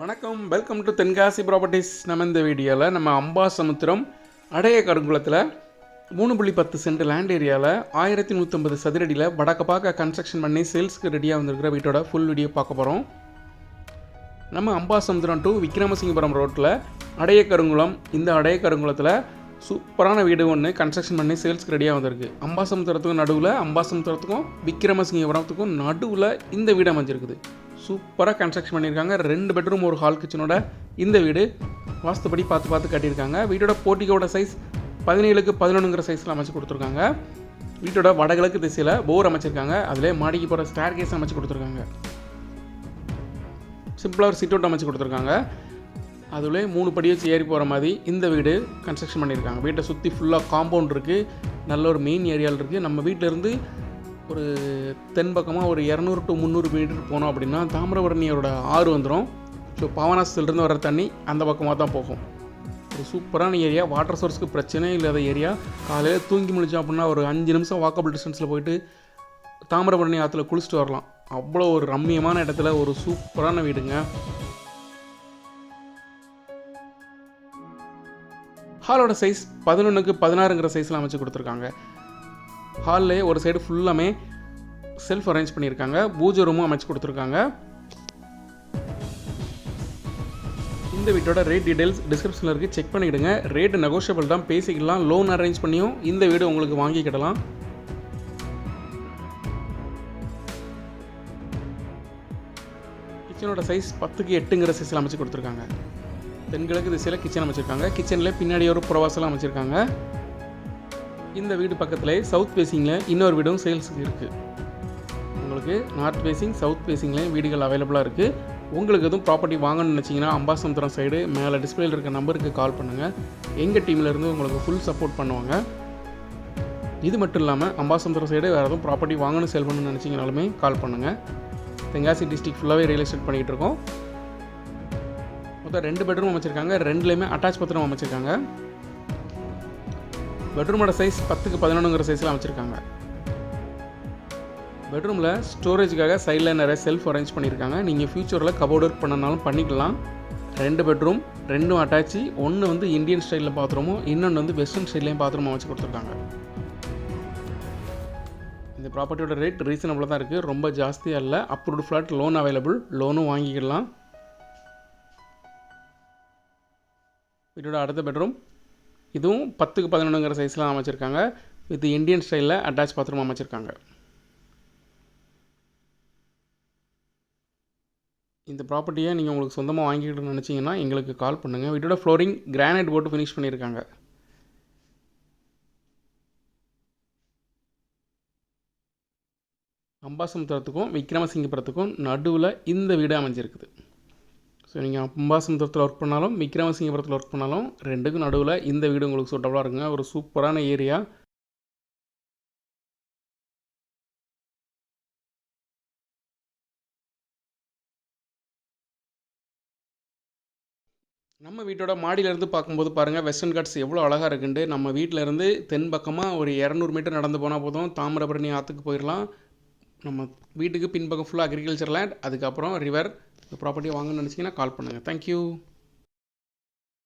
வணக்கம். Welcome to Tenkasi properties நம்ம இந்த வீடியோவில் நம்ம அம்பாசமுத்திரம் அடைய கருங்குளத்தில் மூணு புள்ளி பத்து சென்ட் லேண்ட் ஏரியாவில் ஆயிரத்தி நூற்றம்பது சதுரடியில் வடக்க பார்க்க கன்ஸ்ட்ரக்ஷன் பண்ணி சேல்ஸ்க்கு ரெடியாக வந்திருக்கிற வீட்டோட ஃபுல் வீடியோ பார்க்க போகிறோம் நம்ம அம்பா சமுத்திரம் டு விக்ரமசிங்கபுரம் ரோட்டில் அடைய கருங்குளம் இந்த அடைய கருங்குளத்தில் சூப்பரான வீடு ஒன்று கன்ஸ்ட்ரக்ஷன் பண்ணி சேல்ஸ்க்கு ரெடியாக வந்திருக்கு. அம்பாசமுத்திரத்துக்கும் நடுவில் அம்பாசமுத்திரத்துக்கும் விக்ரமசிங்கபுரத்துக்கும் நடுவில் இந்த வீடு அமைஞ்சிருக்குது. சூப்பராக கன்ஸ்ட்ரக்ஷன் பண்ணியிருக்காங்க. ரெண்டு பெட்ரூம் ஒரு ஹால் கிச்சனோட இந்த வீடு. வாஸ்துபடி பார்த்து பார்த்து கட்டியிருக்காங்க. வீட்டோட போட்டிக்கோட சைஸ் பதினேழுக்கு பதினொன்றுங்கிற சைஸில் அமைச்சு கொடுத்துருக்காங்க. வீட்டோட வடகிழக்கு திசையில் போர் அமைச்சிருக்காங்க. அதிலே மாடிக்கு போகிற ஸ்டேர் கேஸ் அமைச்சு கொடுத்துருக்காங்க. சிம்பிளாக ஒரு சிட் அவுட் அமைச்சு கொடுத்துருக்காங்க. அதுலேயே மூணு படி வச்சு ஏறி போகிற மாதிரி இந்த வீடு கன்ஸ்ட்ரக்ஷன் பண்ணியிருக்காங்க. வீட்டை சுற்றி ஃபுல்லாக காம்பவுண்ட் இருக்குது நல்ல ஒரு மெயின் ஏரியாவில் இருக்குது நம்ம வீட்டிலேருந்து ஒரு தென் பக்கமாக ஒரு இரநூறு டு முந்நூறு மீட்டர் போனோம் அப்படின்னா தாமிரபரணியோட ஆறு வந்துடும் ஸோ பாவனாசத்துலேருந்து வர தண்ணி அந்த பக்கமாக தான் போகும். ஒரு சூப்பரான ஏரியா. வாட்டர் சோர்ஸ்க்கு பிரச்சனையே இல்லாத ஏரியா. காலையில் தூங்கி முடிச்சோம் அப்படின்னா ஒரு அஞ்சு நிமிஷம் வாக்கபிள் டிஸ்டன்ஸில் போயிட்டு தாமிரபரணி ஆற்றுல குளிச்சுட்டு வரலாம். அவ்வளோ ஒரு ரம்மியமான இடத்துல ஒரு சூப்பரான வீடுங்க. ஹாலோட சைஸ் பதினொன்றுக்கு பதினாறுங்கிற சைஸில் அமைச்சு கொடுத்துருக்காங்க. ஹால்லே ஒரு சைடு ஃபுல்லாமே செல்ஃப் அரேஞ்ச் பண்ணியிருக்காங்க. பூஜை ரூமும் அமைச்சு கொடுத்துருக்காங்க. இந்த வீட்டோட ரேட் டீடைல்ஸ் டிஸ்கிரிப்ஷனில் இருக்குது செக் பண்ணிவிடுங்க ரேட்டு நெகோஷியபிள் தான். பேசிக்கலாம் லோன் அரேஞ்ச் பண்ணியும் இந்த வீடு உங்களுக்கு வாங்கிக்கிடலாம் கிச்சனோட சைஸ் பத்துக்கு எட்டுங்கிற சைஸில் அமைச்சு கொடுத்துருக்காங்க. தென்கிழக்கு திசையில் கிச்சன் அமைச்சிருக்காங்க. கிச்சனில் பின்னாடி ஒரு புறவாசலாம் அமைச்சிருக்காங்க. இந்த வீடு பக்கத்தில் சவுத் ஃபேஸிங்கில் இன்னொரு வீடும் சேல்ஸுக்கு இருக்குது உங்களுக்கு நார்த் ஃபேஸிங் சவுத் ஃபேஸிங்லேயும் வீடுகள் அவைலபிளாக இருக்குது உங்களுக்கு எதுவும் ப்ராப்பர்ட்டி வாங்கணும்னு நினச்சிங்கன்னா அம்பாசமுத்திரம் சைடு மேலே டிஸ்பிளேல இருக்க நம்பருக்கு கால் பண்ணுங்கள் எங்கள் டீம்லேருந்து உங்களுக்கு ஃபுல் சப்போர்ட் பண்ணுவாங்க. இது மட்டும் இல்லாமல் அம்பாசமுத்திரம் சைடு வேறு எதுவும் ப்ராப்பர்ட்டி வாங்கணும் சேல் பண்ணணும்னு நினச்சிங்கனாலுமே கால் பண்ணுங்கள் தென்காசி டிஸ்ட்ரிக்ட் ஃபுல்லாகவே ரியல் எஸ்டேட் பண்ணிகிட்டு இருக்கோம். மொத்தம் ரெண்டு பெட்ரூம் அமைச்சிருக்காங்க. ரெண்டுலேயுமே அட்டாச் பத்திரம் அமைச்சிருக்காங்க. பெட்ரூமோட சைஸ் பத்துக்கு பதினொன்றுங்கிற சைஸில் அமைச்சிருக்காங்க. பெட்ரூமில் ஸ்டோரேஜுக்காக சைடில் நிறைய செல்ஃப் அரேஞ்ச் பண்ணியிருக்காங்க நீங்கள் ஃப்யூச்சரில் கபோர்ட் ஒர்க் பண்ணனாலும் பண்ணிக்கலாம். ரெண்டு பெட்ரூம் ரெண்டும் அட்டாச்சு ஒன்று வந்து இந்தியன் ஸ்டைலில் பாத்ரூமும் இன்னொன்று வந்து வெஸ்டர்ன் ஸ்டைல்லையும் பாத்ரூம் அமைச்சு கொடுத்துருக்காங்க. இந்த ப்ராப்பர்ட்டியோட ரேட் ரீசனபிளாக தான் இருக்குது ரொம்ப ஜாஸ்தியாக இல்லை. அப்ரூவ்டு ஃப்ளாட் லோன் அவைலபிள் லோனும் வாங்கிக்கலாம். வீட்டோட அடுத்த பெட்ரூம் இதுவும் பத்துக்கு பதினொன்றுங்கிற சைஸ்லாம் அமைச்சிருக்காங்க. வித் இந்தியன் ஸ்டைலில் அட்டாச் பாத்ரூம் அமைச்சிருக்காங்க. இந்த ப்ராப்பர்ட்டியை நீங்கள் உங்களுக்கு சொந்தமாக வாங்கிக்கிட்டு நினச்சிங்கன்னா எங்களுக்கு கால் பண்ணுங்கள் வீட்டோட ஃப்ளோரிங் கிரானைட் போட்டு ஃபினிஷ் பண்ணியிருக்காங்க. அம்பாசமுத்திரத்துக்கும் விக்ரமசிங்கபுரத்துக்கும் நடுவில் இந்த வீடு அமைஞ்சிருக்குது. ஸோ நீங்கள் அம்பாசமுத்திரத்தில் ஒர்க் பண்ணாலும் விக்ரமசிங்கபுரத்தில் ஒர்க் பண்ணாலும் ரெண்டுக்கும் நடுவில் இந்த வீடு உங்களுக்கு சூட்டபுளாக இருக்குங்க. ஒரு சூப்பரான ஏரியா நம்ம வீட்டோட மாடியிலேருந்து பார்க்கும்போது பாருங்கள் வெஸ்டர்ன் காட்ஸ் எவ்வளோ அழகாக இருக்குன்ட்டு நம்ம வீட்டிலேருந்து தென் பக்கமாக ஒரு இரநூறு மீட்டர் நடந்து போனால் போதும். தாமிரபரணி ஆற்றுக்கு போயிடலாம் நம்ம வீட்டுக்கு பின்பக்கம் ஃபுல்லாக அக்ரிகல்ச்சர் லேண்ட் அதுக்கப்புறம் ரிவர் இந்த ப்ராப்பர்ட்டியை வாங்கணும்னு நினச்சிங்கன்னா கால் பண்ணுங்கள் தேங்க்யூ